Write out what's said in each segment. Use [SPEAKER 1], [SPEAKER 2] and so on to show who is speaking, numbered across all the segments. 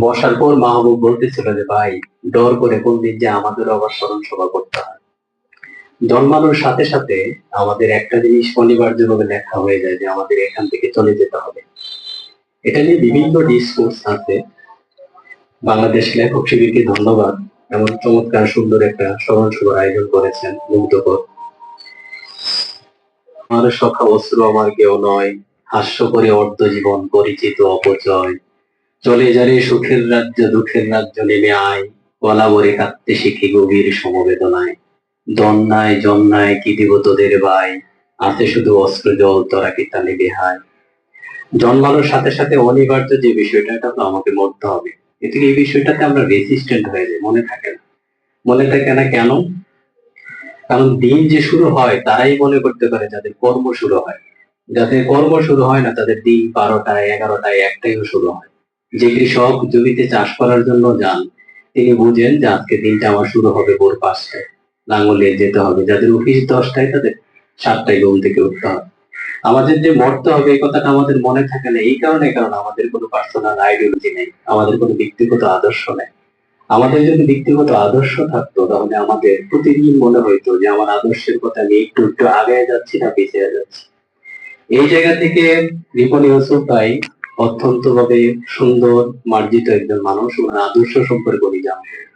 [SPEAKER 1] বসার পর মাহবুব বলতেছিল যে, ভাই, ডর করে কোন দিন যে আমাদের আবার স্মরণ সভা করতে হয়। জন্মানোর সাথে সাথে আমাদের একটা জিনিস অনিবার্যভাবে লেখা হয়ে যায় যে, আমাদের এখান থেকে চলে যেতে হবে। এটা নিয়ে বিভিন্ন ডিসকোর্স আছে। বাংলাদেশ লেখক শিবিরকে ধন্যবাদ। এমন চমৎকার, সুন্দর একটা স্মরণ সভার আয়োজন করেছেন মুগ্ধকর আমার সখা অস্ত্র আমার কেউ নয় হাস্য করে অর্ধ জীবন পরিচিত অপচয়। চলে যারে সুখের রাজ্য, দুঃখের রাজ্য নেমে আয়। গলা ভরে কাঁদতে শিখি গভীর সমবেদনায়। দন্যায় জন্যায় কি দিব তোদের ভাই আছে শুধু অস্ত্র জল, তোরা কি তা নেবে হায়? জন্মানোর সাথে সাথে অনিবার্য যে বিষয়টা, এটা তো আমাকে মরতে হবে। কিন্তু এই বিষয়টাতে আমরা রেসিস্ট্যান্ট হয়ে যাই, মনে থাকে না। মনে থাকে না কেন? কারণ দিন যে শুরু হয়, তারাই মনে করতে পারে যাদের কর্ম শুরু হয়। যাদের কর্ম শুরু হয় না, তাদের দিন বারোটায়, এগারোটায়, একটাইও শুরু হয়। যে কৃষক জমিতে চাষ করার জন্য যান, তিনি বুঝেন যে আজকে দিনটা আমার শুরু হবে ভোর পাঁচটায়। লাঙ্গলে যেতে হবে, যাদের অফিস দশটায়, তাদের সাতটায় ঘুম থেকে উঠতে হবে। আমাদের যে মরতে হবে, এই কথাটা আমাদের মনে থাকে না। এই কারণে, কারণ আমাদের কোনো পার্সোনাল আইডিওলজি নেই, আমাদের কোনো ব্যক্তিগত আদর্শ নেই। আমাদের যদি ব্যক্তিগত আদর্শ থাকতো, তাহলে আমাদের প্রতিদিন মনে হইতো যে আমার আদর্শের কথা আমি একটু একটু আগে যাচ্ছি না, পিছিয়ে যাচ্ছি। এই জায়গা থেকে রিপন ইউসুফ ভাই অত্যন্ত ভাবে সুন্দর, মার্জিত একজন মানুষ ওনার আদর্শ সম্পর্কে উনি জানতেন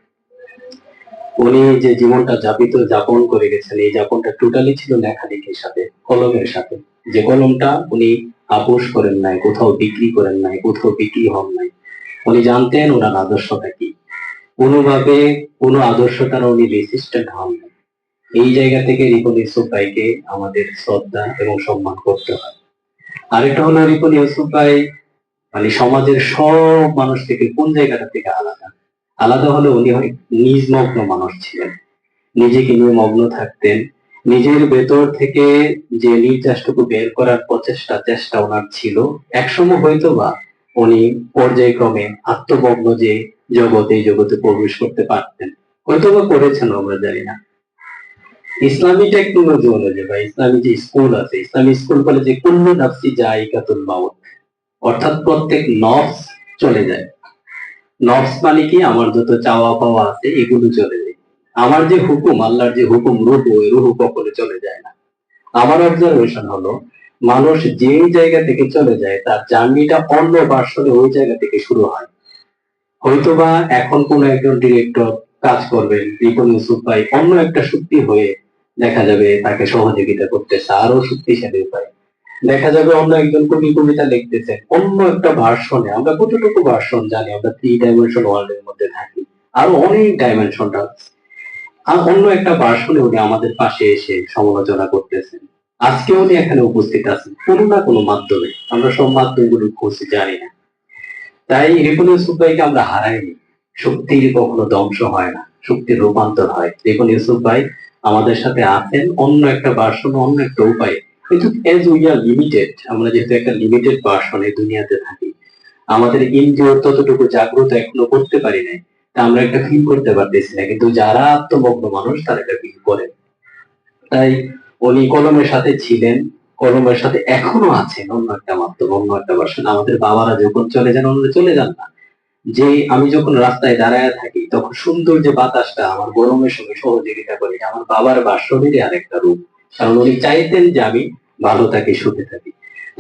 [SPEAKER 1] উনি যে জীবনটা যাপিত, যাপন করে গেছেন, এই যাপনটা টোটালি ছিল লেখালেখির সাথে, কলমের সাথে। যে কলমটা উনি আপোষ করেন নাই, কোথাও বিক্রি করেন নাই, কোথাও বিক্রি হন নাই। উনি জানতেন ওনার আদর্শটা কি। কোনোভাবে কোনো আদর্শ দ্বারা উনি রেসিস্ট্যান্ট হন নাই। এই জায়গা থেকে রিপন ইউসুফ ভাইকে আমাদের শ্রদ্ধা এবং সম্মান করতে হয়। আরেকটা হলো রিপন ইউসুফ ভাই মানে সমাজের সব মানুষ থেকে কোন জায়গাটা থেকে আলাদা? আলাদা হলে উনি হয় নিজমগ্ন মানুষ ছিলেন। নিজেকে নিয়ে মগ্ন থাকতেন। নিজের ভেতর থেকে যে নির্যাসটুকু বের করার প্রচেষ্টা, চেষ্টা ওনার ছিল, একসময় হয়তো বা উনি পর্যায়ক্রমে আত্মমগ্ন যে জগতে জগতে প্রবেশ করতে পারতেন। হয়তো বা করেছেন, আমরা জানি না। ইসলামী টেকনোলজি অনুযায়ী বা ইসলামী যে স্কুল আছে, ইসলামী স্কুল বলে যে, কুল্লু নাফসি জায়গাতুল মাউত। অর্থাৎ প্রত্যেক নফস চলে যায়। নফস মানে কি? আমার যত চাওয়া পাওয়া আছে, এগুলো চলে যায়। আমার যে হুকুম, আল্লাহর যে হুকুম, রুহু ওই রুহু কখনো চলে যায় না। আমার অবজারভেশন হলো, মানুষ যেই জায়গা থেকে চলে যায়, তার জার্নিটা অন্য ভার্সনে ওই জায়গা থেকে শুরু হয়। হয়তোবা এখন কোন একজন ডিরেক্টর কাজ করবেন রিপন ইউসুফ অন্য একটা শক্তি হয়ে দেখা যাবে তাকে সহযোগিতা করতেছে আরও শক্তিশালী উপায়। দেখা যাবে অন্য একজন কবি কবিতা লিখতেছে, অন্য একটা ভার্সনে আমরা কতটুকু ভার্সন জানি? আমরা থ্রি ডাইমেনশন ওয়ার্ল্ডের মধ্যে থাকি, আরও অনেক ডাইমেনশনটা আর অন্য একটা ভার্সনে উনি আমাদের পাশে এসে সমালোচনা করতেছেন। আজকে উনি এখানে উপস্থিত আছেন, কোনো না কোনো মাধ্যমে। আমরা সব মাধ্যমগুলো খুঁজে জানি না। তাই রিপন ভাইকে আমরা হারাইনি। শক্তির কখনো ধ্বংস হয় না, শক্তির রূপান্তর হয়। রিপন ইউসুফ ভাই আমাদের সাথে আছেন, অন্য একটা ভার্সন অন্য একটা উপায়ে। কিন্তু এজ উই আর লিমিটেড আমরা যেহেতু একটা লিমিটেড ভার্সন এই দুনিয়াতে থাকি, আমাদের ইন্দ্রিয় ততটুকু জাগ্রত এখনও করতে পারি নাই, তা আমরা একটা ফিল করতে পারতেছি না, কিন্তু যারা আত্মমগ্ন মানুষ, তারা এটা ফিল করে। তাই উনি কলমের সাথে ছিলেন, কলমের সাথে এখনও আছেন, অন্য একটা মাধ্যম, অন্য একটা ভার্সন আমাদের বাবারা যখন চলে যান অন্য চলে যান না। যে আমি যখন রাস্তায় দাঁড়ায় থাকি, তখন সুন্দর যে বাতাসটা, আমার গরমের সঙ্গে সহযোগিতা করে আমার বাবার বাসনেরই আরেকটা রূপ। কারণ উনি চাইতেন যে আমি ভালো থাকি, সুখে থাকি।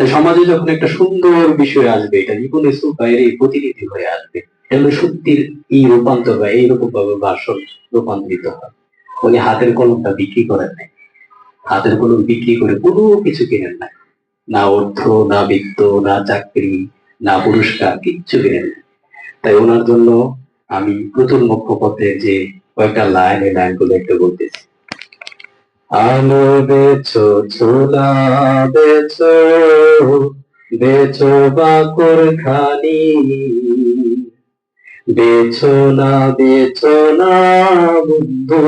[SPEAKER 1] সমাজে যখন একটা সুন্দর বিষয় আসবে, এটা জীবনে বাইরে প্রতিনিধি হয়ে আসবে, এটা সত্যির এই রূপান্তর বা এইরকম ভাবে ভাষণ রূপান্তরিত হয়। উনি হাতের কলমটা বিক্রি করেন নাই। হাতের কলম বিক্রি করে কোনো কিছু কিনেন নাই। না অর্থ, না বৃত্ত, না চাকরি, না পুরস্কার, কিচ্ছু কিনেন নাই। তাই ওনার জন্য আমি প্রতুল মুখ্যপথে যে কয়েকটা লাইন, এই লাইনগুলো একটু বলতেছি। আলো বেছো ছোলা বেছো বেছো বাকুর খানি। বেছো না বেছো না বন্ধু,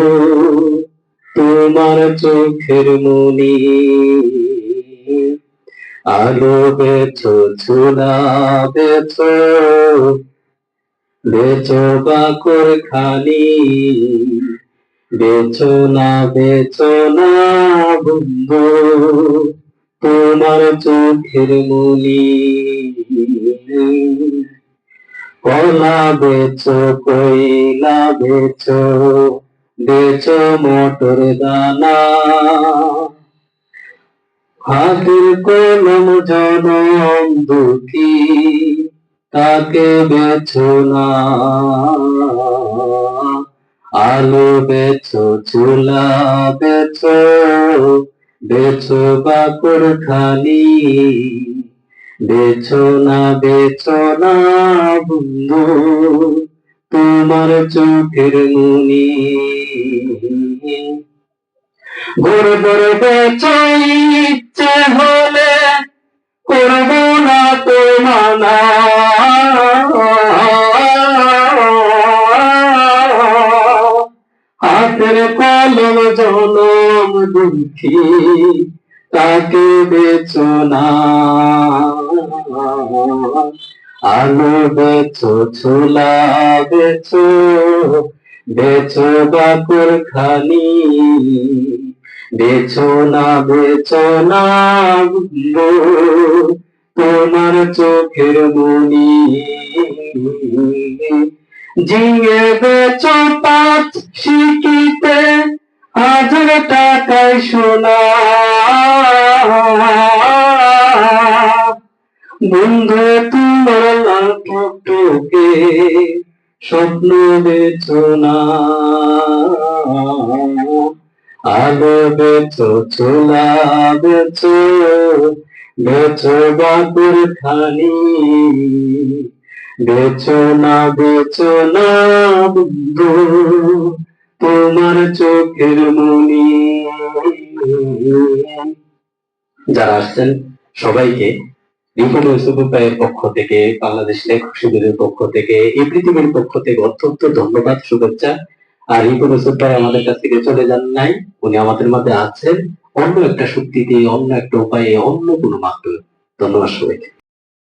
[SPEAKER 1] তোমার চোখের মনি। আলো বেছো ছোলা বেছো বেছো বাকুর খানি। বেছো না বেছো না, বন্ধু, তোমার চোখের মনি। কলা বেছো কইলা বেছো বেছো মোটর দানা। হাতের কলম জনম দুঃখী তাকে বেছো না। আলো বেছো চুলা বেছো বেছো বাকুর খানি বেছো না বেছো না, বন্ধু, তোমার চোখের মুনি। ঘুরে ঘুরে বেছো জনম দুঃখী তাকে বেচো না আলো বেচো, ছোলা বেচো বেচো বাকুর খানি। বেচো না বেচো না তোমার চোখের মনি। জিঙে বেচো পাঁচ শিখিতে হাজার সোনা। বন্ধু, তোমার লাঠকে স্বপ্ন বেচো না আলো বেচো ছোলা বেচো বেচো বাকুর খানি। বেচো না বেচো না, বন্ধু। তোমার চোখের মনি। যারা আসছেন সবাইকে রিপন ইউসুফ পক্ষ থেকে, বাংলাদেশ লেখক শিবিরের পক্ষ থেকে, এই পৃথিবীর পক্ষ থেকে অত্যন্ত ধন্যবাদ, শুভেচ্ছা। আর ইউসুফ ভাই আমাদের কাছ থেকে চলে যান নাই, উনি আমাদের মধ্যে আছেন। অন্য একটা শক্তিতে, অন্য একটা উপায়ে, অন্য কোনো মাধ্যমে। ধন্যবাদ সবাইকে।